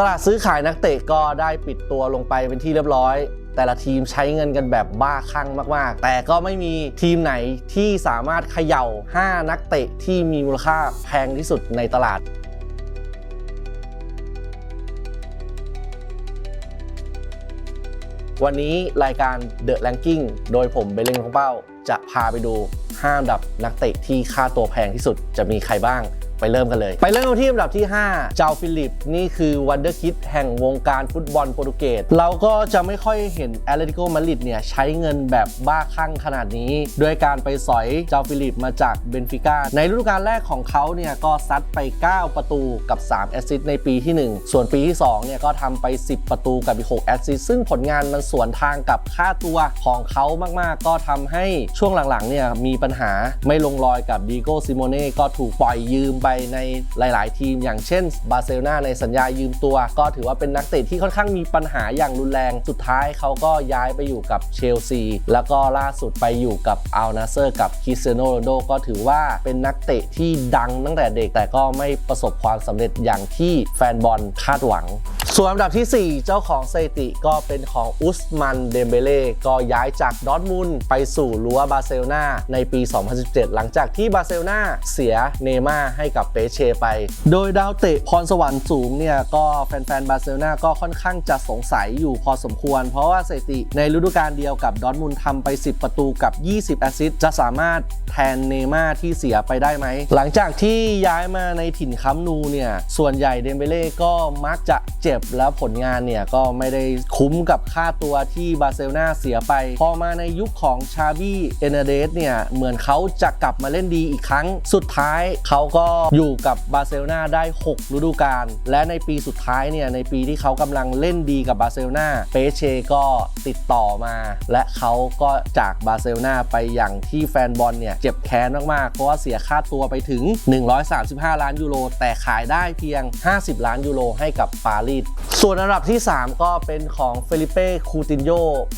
ตลาดซื้อขายนักเตะก็ได้ปิดตัวลงไปเป็นที่เรียบร้อย แต่ละทีมใช้เงินกันแบบบ้าคลั่งมาก ๆ แต่ก็ไม่มีทีมไหนที่สามารถเขย่า 5 นักเตะที่มีมูลค่าแพงที่สุดในตลาดวันนี้รายการ The Ranking โดยผมเบลเลงของเป้า จะพาไปดู5อันดับนักเตะที่ค่าตัวแพงที่สุดจะมีใครบ้าง ไปเริ่มกันเลย ไปเริ่มที่อันดับที่ 5 เจ้าฟิลิป นี่คือวันเดอร์คิดแห่งวงการฟุตบอลโปรตุเกส เราก็จะไม่ค่อยเห็นแอตเลติโกมาดริดเนี่ยใช้เงินแบบบ้าคลั่งขนาดนี้ ด้วยการไปสอยเจ้าฟิลิปมาจากเบนฟิก้า ในฤดูกาลแรกของเขาเนี่ยก็ซัดไป 9 ประตูกับ 3 แอสซิสต์ในปีที่ 1 ส่วนปีที่ 2 เนี่ยก็ทำไป 10 ประตูกับอีก 6 แอสซิสต์ ซึ่งผลงานมันสวนทางกับค่าตัวของเขามากๆ ก็ทำให้ช่วงหลังๆ เนี่ยมีปัญหาไม่ลงรอยกับดีโก้ซิโมเน่ ก็ถูกปล่อยยืมไปในหลาย ๆ ทีม อย่างเช่นบาร์เซโลนาในสัญญายืมตัว ก็ถือว่าเป็นนักเตะที่ค่อนข้างมีปัญหาอย่างรุนแรง สุดท้ายเขาก็ย้ายไปอยู่กับเชลซี แล้วก็ล่าสุดไปอยู่กับอัลนาเซอร์กับคริสเตียโนโรนโดก็ถือว่าเป็นนักเตะที่ดังตั้งแต่เด็กแต่ก็ไม่ประสบความสำเร็จอย่างที่แฟนบอลคาดหวัง ส่วนอันดับที่ 4 เจ้าของสถิติก็เป็นของอุสมันเดมเบเล่ก็ย้ายจากดอทมุนไปสู่รั้วบาร์เซโลนาในปี 2017 หลังจากที่บาร์เซโลนาเสียเนย์ม่าให้กับเปเชไป โดยดาวเตะพรสวรรค์สูงเนี่ยก็แฟนๆบาร์เซโลนาก็ค่อนข้างจะสงสัยอยู่พอสมควร เพราะว่าสถิติในฤดูกาลเดียวกับดอทมุนทำไป 10 ประตูกับ 20 แอสซิสต์จะสามารถแทนเนย์ม่าที่เสียไปได้ไหม หลังจากที่ย้ายมาในถิ่นคัมนูเนี่ยส่วนใหญ่เดมเบเล่ก็มักจะเจ็บแล้วผลงานเนี่ยก็ไม่ได้คุ้มกับค่าตัวที่บาร์เซโลนาเสียไป พอมาในยุคของชาบี้เอเนเดสเนี่ยเหมือนเขาจะกลับมาเล่นดีอีกครั้ง สุดท้ายเขาก็อยู่กับบาร์เซโลนาได้ 6 ฤดูกาลและในปีสุดท้ายเนี่ยในปีที่เขากำลังเล่นดีกับบาร์เซโลนาเปเชก็ติดต่อมา และเขาก็จากบาร์เซโลนาไปอย่างที่แฟนบอลเนี่ยเจ็บแค้นมากๆ เพราะว่าเสียค่าตัวไปถึง 135 ล้านยูโรแต่ขายได้เพียง 50 ล้านยูโรให้กับปารีสส่วนอันดับที่ 3 ก็เป็นของเฟลิเป้ คูตินโย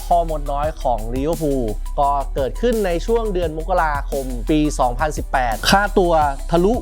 พ่อมดน้อยของลิเวอร์พูลก็เกิดขึ้นในช่วงเดือนมกราคมปี 2018 ค่าตัวทะลุ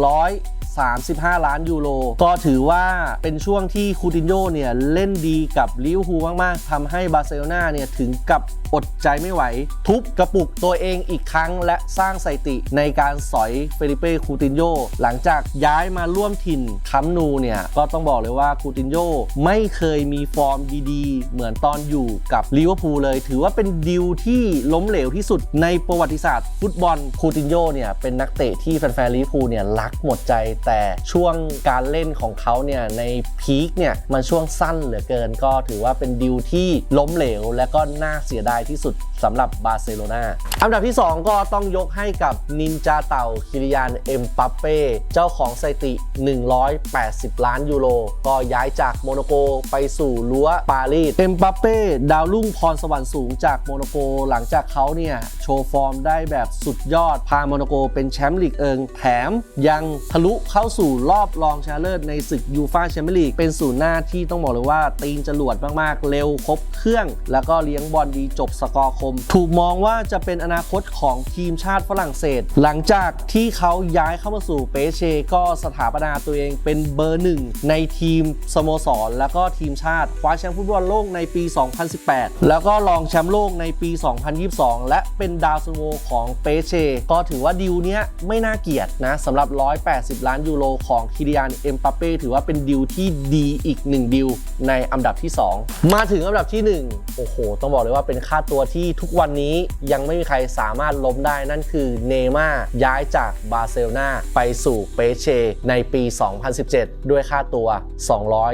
100 35 ล้านยูโร ก็ถือว่าเป็นช่วงที่คูตินโยเนี่ยเล่นดีกับลิเวอร์พูลมากๆทำให้บาร์เซโลนาเนี่ยถึงกับอดใจไม่ไหว ทุบกระปุกตัวเองอีกครั้ง และสร้างสถิติในการสอยเฟลิเป้คูตินโยหลังจากย้ายมาร่วมถิ่นคัมนูเนี่ย ก็ต้องบอกเลยว่าคูตินโยไม่เคยมีฟอร์มดีๆ เหมือนตอนอยู่กับลิเวอร์พูลเลย ถือว่าเป็นดิวที่ล้มเหลวที่สุดในประวัติศาสตร์ฟุตบอลคูตินโยเนี่ยเป็นนักเตะที่แฟนๆลิเวอร์พูลเนี่ยรักหมดใจแต่ช่วงการเล่นของเขาเนี่ยในพีคเนี่ยมันช่วงสั้นเหลือเกิน ก็ถือว่าเป็นดิวที่ล้มเหลว และก็น่าเสียดายที่สุดสำหรับบาร์เซโลนาอันดับที่ 2 ก็ต้องยกให้กับนินจาเต่าคิริยานเอ็มปัปเป้เจ้าของสถิติ 180 ล้านยูโรก็ย้ายจากโมนโกไปสู่รั้วปารีสเอ็มปัปเป้ดาวรุ่งพรสวรรค์สูงจากโมนโกหลังจากเขาเนี่ยโชว์ฟอร์มได้แบบสุดยอดพาโมนโกเป็นแชมป์ลีกเอิงแถมยังทะลุเข้าสู่รอบรองชนะเลิศในศึกยูฟาแชมเปี้ยนลีกเป็นศูนย์หน้าที่ต้องบอกเลยว่า ตีนจรวดมากๆ เร็วครบเครื่อง แล้วก็เลี้ยงบอลดีจบสกอร์คม ถูกมองว่าจะเป็นอนาคตของทีมชาติฝรั่งเศส หลังจากที่เขาย้ายเข้ามาสู่เปเช ก็สถาปนาตัวเองเป็นเบอร์หนึ่งในทีมสโมสร แล้วก็ทีมชาติคว้าแชมป์ฟุตบอลโลกในปี 2018 แล้วก็รองแชมป์โลกในปี 2022 และเป็นดาวซันโวของเปเช ก็ถือว่าดิวเนี้ยไม่น่าเกลียดนะสำหรับ 180 ล้านยูโรของคิริยานเอ็มปัปเป้ถือว่าเป็นดิวที่ดีอีกหนึ่งดิวในอันดับที่ 2 มาถึงอันดับที่ 1 โอ้โห ต้องบอกเลยว่าเป็นค่าตัวที่ทุกวันนี้ยังไม่มีใครสามารถล้มได้นั่นคือเนย์ม่าย้ายจากบาร์เซโลนาไปสู่เปเชในปี 2017 ด้วยค่าตัว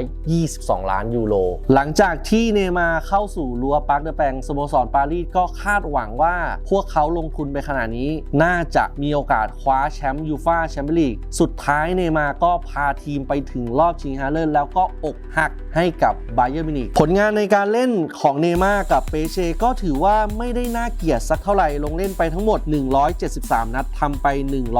222 ล้านยูโรหลังจากที่เนย์มาเข้าสู่รัวปาร์คเดอแปงสโมสรปารีสก็คาดหวังว่าพวกเขาลงทุนไปขนาดนี้ น่าจะมีโอกาสคว้าแชมป์ยูฟาแชมเปี้ยนลีกสุดท้ายเนย์มาร์ก็พาทีมไปถึงรอบชิงชนะเลิศแล้วก็อกหักให้กับไบเยอร์มินิผลงานในการเล่นของเนย์มาร์กับเปเชก็ถือว่าไม่ได้น่าเกลียดสักเท่าไหร่ ลงเล่นไปทั้งหมด 173 นัดทำไป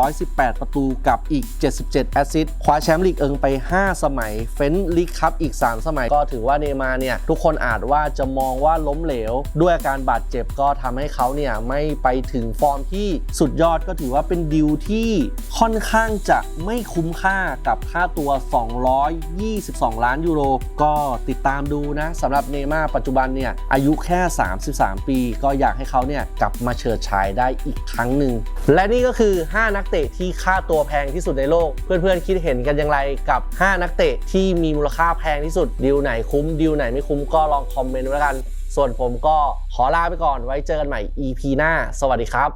118 ประตูกับอีก 77 แอสซิสต์คว้าแชมป์ลีกเอิงไป 5 สมัย เฟ้นลีกคัพอีก 3 สมัยก็ถือว่าเนย์มาร์เนี่ย ทุกคนอาจว่าจะมองว่าล้มเหลว ด้วยอาการบาดเจ็บก็ทำให้เขาเนี่ย ไม่ไปถึงฟอร์มที่สุดยอดก็ถือว่าเป็นดิวที่ค่อนข้างจะไม่คุ้มค่ากับค่าตัว 222 ล้านยูโร ก็ติดตามดูนะสำหรับเนย์มาร์ปัจจุบันเนี่ยอายุแค่ 33 ปี ก็อยากให้เขาเนี่ยกลับมาเฉิดฉายได้อีกครั้งหนึ่ง และนี่ก็คือ 5 นักเตะที่ค่าตัวแพงที่สุดในโลก เพื่อนๆคิดเห็นกันอย่างไรกับ 5 นักเตะที่มีมูลค่าแพงที่สุดดีลไหนคุ้มดีลไหนไม่คุ้มก็ลองคอมเมนต์ไว้กัน ส่วนผมก็ขอลาไปก่อนไว้เจอกันใหม่ EP หน้า สวัสดีครับ